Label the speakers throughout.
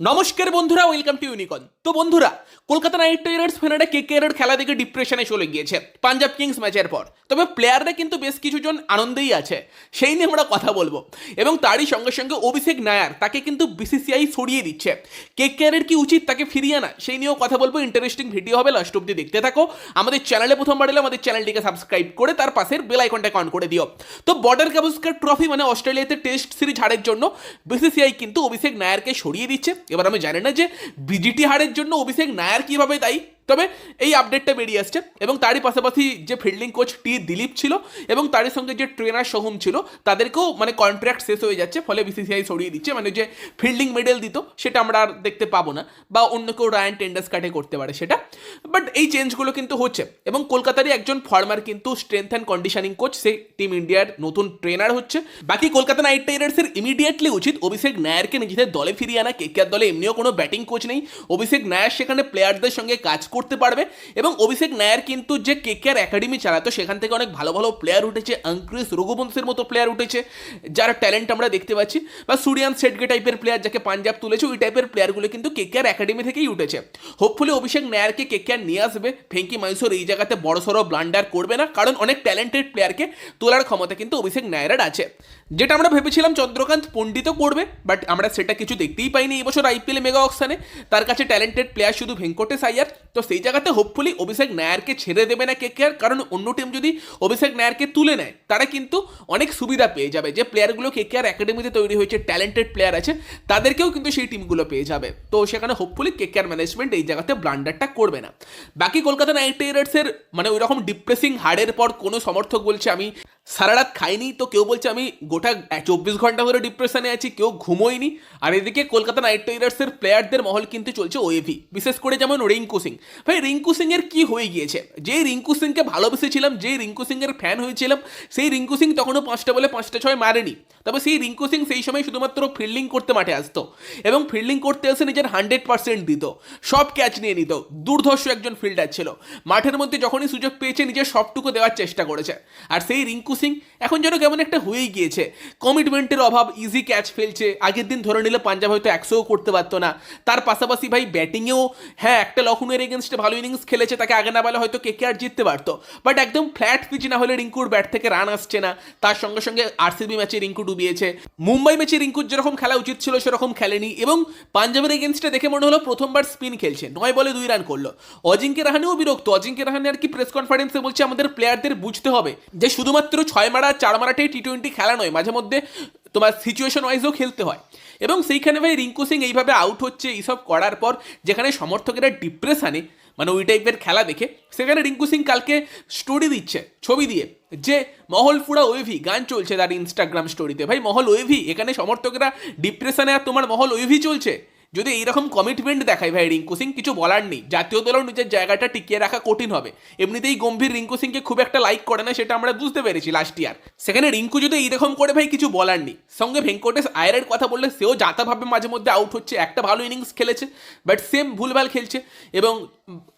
Speaker 1: নমস্কার বন্ধুরা welcome to ইউনিকন তো বন্ধুরা, কলকাতা নাইট রাইডার্স ফ্যানারা কে কে খেলা দেখে ডিপ্রেশনে চলে গিয়েছে, পাঞ্জাব কিংস ম্যাচের পর। তবে প্লেয়াররা কিন্তু বেশ কিছুজন আনন্দেই আছে, সেই নিয়ে আমরা কথা বলব। এবং তারই সঙ্গে সঙ্গে অভিষেক নায়ার তাকে কিন্তু বিসিসিআই সরিয়ে দিচ্ছে। কে কে কি উচিত তাকে ফিরিয়ে আনা, সেই নিয়েও কথা বলব। ইন্টারেস্টিং ভিডিও হবে লাস্ট অব্দি দেখতে থাকো। আমাদের চ্যানেলে প্রথমবার এলে আমাদের চ্যানেলটিকে সাবস্ক্রাইব করে, তার পাশের বেল আইকনটাকে অন করে দিও। তো বর্ডার গাভাস্কার ট্রফি মানে অস্ট্রেলিয়াতে টেস্ট সিরিজ হারের জন্য বিসিসিআই কিন্তু অভিষেক নায়ারকে সরিয়ে দিচ্ছে। এবার আমি জানি না যে বিজিটি হারের জন্য অভিষেক নায়ার কীভাবে দায়ী। তবে এই আপডেটটা বেরিয়ে আসছে এবং তারই পাশাপাশি যে ফিল্ডিং কোচ টি দিলীপ ছিল এবং তারই সঙ্গে যে ট্রেনার সোহম ছিল, তাদেরকেও মানে কন্ট্রাক্ট শেষ হয়ে যাচ্ছে, ফলে বিসিসিআই সরিয়ে দিচ্ছে। মানে যে ফিল্ডিং মেডেল দিত, সেটা আমরা আর দেখতে পাবো না বা অন্য কেউ রায়ান টেন্ডার্স কাটে করতে পারে সেটা। বাট এই চেঞ্জগুলো কিন্তু হচ্ছে এবং কলকাতারই একজন ফর্মার কিন্তু স্ট্রেংথ অ্যান্ড কন্ডিশনিং কোচ সেই টিম ইন্ডিয়ার নতুন ট্রেনার হচ্ছে। বাকি কলকাতা নাইট রাইডার্সের ইমিডিয়েটলি উচিত অভিষেক নায়ারকে নিজেদের দলে ফিরিয়ে আনা। কেকেআর দলে এমনিও কোনো ব্যাটিং কোচ নেই। অভিষেক নায়ার সেখানে প্লেয়ারদের সঙ্গে কাজ করতে পারবে। এবং অভিষেক নায়ার কিন্তু যে কেকেআর একাডেমি চালাতো, সেখান থেকে অনেক ভালো ভালো প্লেয়ার উঠেছে। অঙ্ক্রিস রঘুবংশের মতো প্লেয়ার উঠেছে, যার ট্যালেন্ট আমরা দেখতে পাচ্ছি। বা সুরিয়ান সেটগে টাইপের প্লেয়ার যাকে পাঞ্জাব তুলেছে, ওই টাইপের প্লেয়ারগুলো কিন্তু কেকেআর একাডেমি থেকেই উঠেছে। হোপফুলি অভিষেক নায়ারকে কেকেআর নিয়ে আসবে। ফেঙ্কি মাইসোর এই জায়গাতে বড় সড়ো ব্লান্ডার করবে না, কারণ অনেক ট্যালেন্টেড প্লেয়ারকে তোলার ক্ষমতা কিন্তু অভিষেক নায়ারের আছে। যেটা আমরা ভেবেছিলাম চন্দ্রকান্ত পণ্ডিতও করবে বাট আমরা সেটা কিছু দেখতেই পাইনি। এবছর আইপিএল মেগা অকশানে তার কাছে ট্যালেন্টেড প্লেয়ার শুধু ভেঙ্কটেশ আয়ার। তো সেই জায়গাতে হোপফুলি অভিষেক নায়ারকে ছেড়ে দেবে না কে কে আর কারণ অন্য টিম যদি অভিষেক নায়ারকে তুলে নেয়, তারা কিন্তু অনেক সুবিধা পেয়ে যাবে। যে প্লেয়ারগুলো কে কে আর একাডেমিতে তৈরি হয়েছে ট্যালেন্টেড প্লেয়ার আছে, তাদেরকেও কিন্তু সেই টিমগুলো পেয়ে যাবে। তো সেখানে হোপফুলি কে কে আর ম্যানেজমেন্ট এই জায়গাতে ব্লান্ডারটা করবে না। বাকি কলকাতা নাইট রাইডার্সের মানে ওই রকম ডিপ্রেসিং হারের পর কোনো সমর্থক বলছে আমি সারা রাত খাইনি, তো কেউ বলছে আমি গোটা চব্বিশ ঘণ্টা ধরে ডিপ্রেশনে আছি, কেউ ঘুমোইনি আর এদিকে কলকাতা নাইট রাইডার্সের প্লেয়ারদের মহল কিন্তু চলছে ওয়েভি বিশেষ করে যেমন রিঙ্কু সিং। ভাই, রিঙ্কু সিং এর কি হয়ে গিয়েছে? যেই রিঙ্কু সিংকে ভালোবেসেছিলাম যেই রিঙ্কু সিং এর ফ্যান হয়েছিলাম, সেই রিঙ্কু সিং তখনও পাঁচটা বলে পাঁচটা ছয় মারেনি। তবে সেই রিঙ্কু সিং সেই সময় শুধুমাত্র ফিল্ডিং করতে মাঠে আসতো এবং ফিল্ডিং করতে এসে নিজের হান্ড্রেড পার্সেন্ট দিত। সব ক্যাচ নিয়ে নিত। দুর্ধর্ষ একজন ফিল্ডার ছিল। মাঠের মধ্যে যখনই সুযোগ পেয়েছে, নিজের সবটুকু দেওয়ার চেষ্টা করেছে। আর সেই রিঙ্কু সিং এখন যেন কেমন একটা হয়েই গিয়েছে। কমিটমেন্টের অভাব ইজি ক্যাচ ফেলছে। আগের দিন ধরে নিলে পাঞ্জাব হয়তো একশোও করতে পারতো না। তার পাশাপাশি ভাই ব্যাটিংয়েও হ্যাঁ একটা লখনৌয়ের এগেনস্টে ভালো ইনিংস খেলেছে, তাকে আগে না বলে হয়তো কে কে আর জিততে পারতো। বাট একদম ফ্ল্যাট পিচ না হলে রিঙ্কুর ব্যাট থেকে রান আসছে না। তার সঙ্গে সঙ্গে আরসিবি ম্যাচে রিঙ্কু ডুবিয়েছে। মুম্বাই ম্যাচে রিঙ্কুর যেরকম খেলা উচিত ছিল, সেরকম খেলেনি এবং পাঞ্জাবের এগেনস্টে দেখে মনে হলো প্রথমবার স্পিন খেলছে। নয় বলে দুই রান করল। অজিঙ্কে রাহানেও বিরক্ত। অজিঙ্কে রাহানে আর কি প্রেস কনফারেন্সে বলছে, আমাদের প্লেয়ারদের বুঝতে হবে যে শুধুমাত্র ছয় মারা, চার মারাটাই টি টোয়েন্টি খেলা নয়, মাঝে মধ্যে তোমার সিচুয়েশন ওয়াইজও খেলতে হয়। এবং সেইখানে ভাই রিঙ্কু সিং এইভাবে আউট হচ্ছে, এইসব করার পর যেখানে সমর্থকেরা ডিপ্রেশনে মানে ওই টাইপের খেলা দেখে সেখানে রিঙ্কু সিং কালকে স্টোরি দিচ্ছে, ছবি দিয়ে, যে মহল ফুড়া ওয়েভি, গান চলছে তার ইনস্টাগ্রাম স্টোরিতে ভাই, মহল ওয়েভি, এখানে সমর্থকরা ডিপ্রেশনে আর তোমার মহল ওয়েভি চলছে। যদি এইরকম কমিটমেন্ট দেখায় ভাই রিঙ্কু সিং, কিছু বলার নেই। জাতীয় দলেও নিজের জায়গাটা টিকিয়ে রাখা কঠিন হবে। এমনিতেই গম্ভীর রিঙ্কু সিংকে খুব একটা লাইক করে না, সেটা আমরা বুঝতে পেরেছি লাস্ট ইয়ার সেখানে রিঙ্কু যদি এইরকম করে ভাই, কিছু বলার নেই। সঙ্গে ভেঙ্কটেশ আয়ারের কথা বললে, সেও যাতাভাবে মাঝে মধ্যে আউট হচ্ছে। একটা ভালো ইনিংস খেলেছে বাট সেম ভুলভাল খেলছে। এবং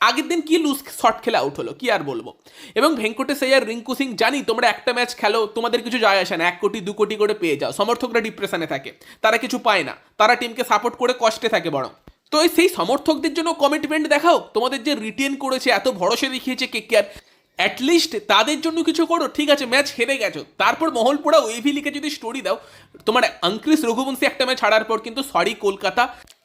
Speaker 1: আগের দিন কি লুজ শট খেলে আউট হলো, কি আর বলব? এবং ভেঙ্কটেশ আয়ার, রিঙ্কু সিং, জানি তোমরা একটা ম্যাচ খেলো, তোমাদের কিছু যায় আসে না। এক কোটি, দু কোটি করে পেয়ে যাও। সমর্থকরা ডিপ্রেশনে থাকে। তারা কিছু পায় না। তারা টিমকে সাপোর্ট করে কষ্টে থাকে বরং। তো সেই সমর্থকদের জন্য কমিটমেন্ট দেখাও। তোমাদের যে রিটেন করেছে, এত ভরসা দেখিয়েছে কে কে অ্যাটলিস্ট তাদের জন্য কিছু করো, ঠিক আছে ম্যাচ হেরে গেছো। তারপর মহলপুরা ওয়েভি লিখে যদি স্টোরি দাও, তোমার অঙ্ক্রিস রঘুবংশী একটা ম্যাচ হারার পর কিন্তু সরি কলকাতা।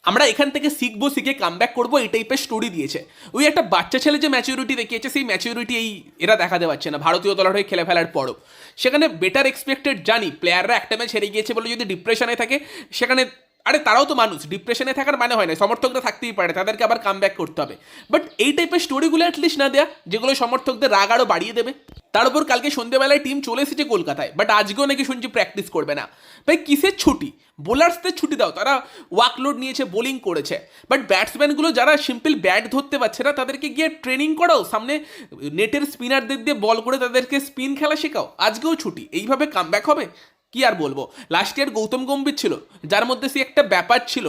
Speaker 1: আমরা এখান থেকে শিখব, শিখে কাম ব্যাক করব, এই টাইপের স্টোরি দিয়েছে। ওই একটা বাচ্চা ছেলে যে ম্যাচিউরিটি দেখিয়েছে, সেই ম্যাচিউরিটি এই এরা দেখাতে পারছে না, ভারতীয় দলের হয়ে খেলে ফেলার পরও। সেখানে বেটার এক্সপেক্টেড জানি প্লেয়াররা একটা ম্যাচ হেরে গিয়েছে বলে যদি ডিপ্রেশনে থাকে, সেখানে আরে তারাও তো মানুষ ডিপ্রেশনে থাকার মানে হয় না, সমর্থকরা থাকতেই পারে, তাদেরকে আবার কাম করতে হবে। বাট এই টাইপের স্টোরিগুলো অ্যাটলিস্ট না দেয়া, যেগুলো সমর্থকদের রাগ আরও বাড়িয়ে দেবে। তার উপর কালকে সন্ধ্যেবেলায় টিম চলে এসেছে কলকাতায় বাট আজকেও নাকি শুনছি প্র্যাকটিস করবে না। ভাই, কিসের ছুটি? বোলার্সদের ছুটি দাও, তারা ওয়ার্কলোড নিয়েছে বোলিং করেছে। বাট ব্যাটসম্যানগুলো যারা সিম্পল ব্যাট ধরতে পারছে না, তাদেরকে গিয়ে ট্রেনিং করাও, সামনে নেটের স্পিনারদের দিয়ে বল করে তাদেরকে স্পিন খেলা শেখাও। আজকেও ছুটি, এইভাবে কামব্যাক হবে? কি আর বলব? লাস্ট ইয়ার গৌতম গম্ভীর ছিল, যার মধ্যে সে একটা ব্যাপার ছিল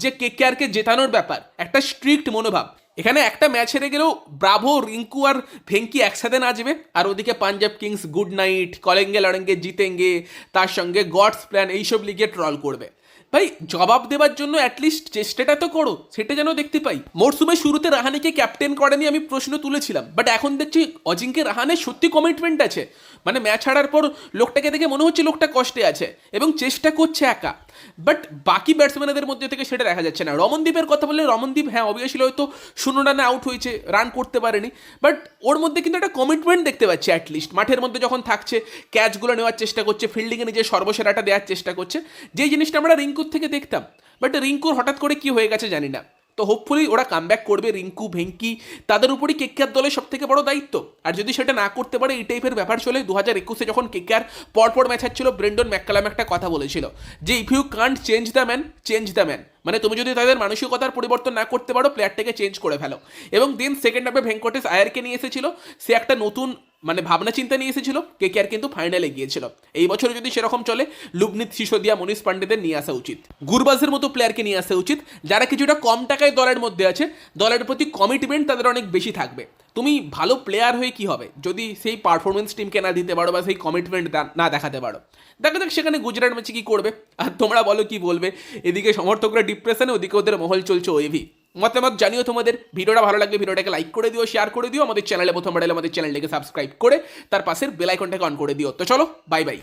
Speaker 1: যে কে কে আরকে জেতানোর ব্যাপার, একটা স্ট্রিক্ট মনোভাব। এখানে একটা ম্যাচ হেরে গেলেও ব্রাভো, রিঙ্কু আর ভেঙ্কি একসাথে নাচবে আর ওদিকে পাঞ্জাব কিংস গুড নাইট, কলেঙ্গে লড়েঙ্গে জিতেঙ্গে, তার সঙ্গে গডস প্ল্যান, এইসব লিগে ট্রল করবে। ভাই, জবাব দেওয়ার জন্য অ্যাটলিস্ট চেষ্টাটা তো করো, সেটা যেন দেখতে পাই। মরসুমের শুরুতে রাহানেকে ক্যাপ্টেন করেনি আমি প্রশ্ন তুলেছিলাম বাট এখন দেখছি অজিঙ্কে রাহানের সত্যি কমিটমেন্ট আছে। মানে ম্যাচ হারার পর লোকটাকে দেখে মনে হচ্ছে লোকটা কষ্টে আছে, এবং চেষ্টা করছে একা। বাট বাকি ব্যাটসম্যানদের মধ্যে থেকে সেটা দেখা যাচ্ছে না। রমনদীপের কথা বললে রমনদীপ হ্যাঁ অবভিয়াসলি হয়তো শূন্য রানে আউট হয়েছে রান করতে পারেনি। বাট ওর মধ্যে কিন্তু একটা কমিটমেন্ট দেখতে পাচ্ছি অ্যাটলিস্ট মাঠের মধ্যে যখন থাকছে ক্যাচগুলো নেওয়ার চেষ্টা করছে ফিল্ডিংয়ে নিজের সর্বসেরাটা দেওয়ার চেষ্টা করছে। যে জিনিসটা আমরা রিঙ্কুর থেকে দেখতাম। বাট রিঙ্কুর হঠাৎ করে কি হয়ে গেছে জানি না। তো হোপফুলি ওরা কামব্যাক করবে, রিঙ্কু, ভেঙ্কি, তাদের উপরই কেকেআর দলের সব থেকে বড় দায়িত্ব। আর যদি সেটা না করতে পারে, এই টাইপের ব্যাপার চলে। দু হাজার একুশে যখন কেকেআর পরপর ম্যাচ হচ্ছিল ব্রেন্ডন ম্যাককালাম একটা কথা বলেছিল যে if you can't change the man change the man মানে তুমি যদি তাদের মানসিকতার পরিবর্তন না করতে পারো প্লেয়ারটাকে চেঞ্জ করে ফেলো। এবং দেন সেকেন্ড হাফে ভেঙ্কটেশ আয়ারকে নিয়ে এসেছিল। সে একটা নতুন মানে ভাবনা চিন্তা নিয়ে এসেছিল কে কে আর কিন্তু ফাইনালে গিয়েছিল। এই বছরে যদি সেরকম চলে, লুবনিত, সিসোদিয়া, মনীষ পান্ডেদের নিয়ে আসা উচিত। গুরবাজের মতো প্লেয়ারকে নিয়ে আসা উচিত, যারা কিছুটা কম টাকায় দলের মধ্যে আছে, দলের প্রতি কমিটমেন্ট তাদের অনেক বেশি থাকবে। তুমি ভালো প্লেয়ার হয়ে কি হবে? যদি সেই পারফরমেন্স টিমকে না দিতে পারো বা সেই কমিটমেন্ট না দেখাতে পারো। দেখা যাক সেখানে গুজরাট ম্যাচে কি করবে। আর তোমরা বলো কি বলবে? এদিকে সমর্থকরা ডিপ্রেশনে ওদিকে ওদের মহল চলছে ওয়েভি। মতামত জানিও তোমাদের। ভিডিওটা ভালো লাগলে ভিডিওটাকে লাইক করে দিও শেয়ার করে দিও, আমাদের চ্যানেলে প্রথমবার এলে আমাদের চ্যানেলটাকে সাবস্ক্রাইব করে, তার পাশের বেল আইকনটাকে অন করে দিও। তো চলো বাই বাই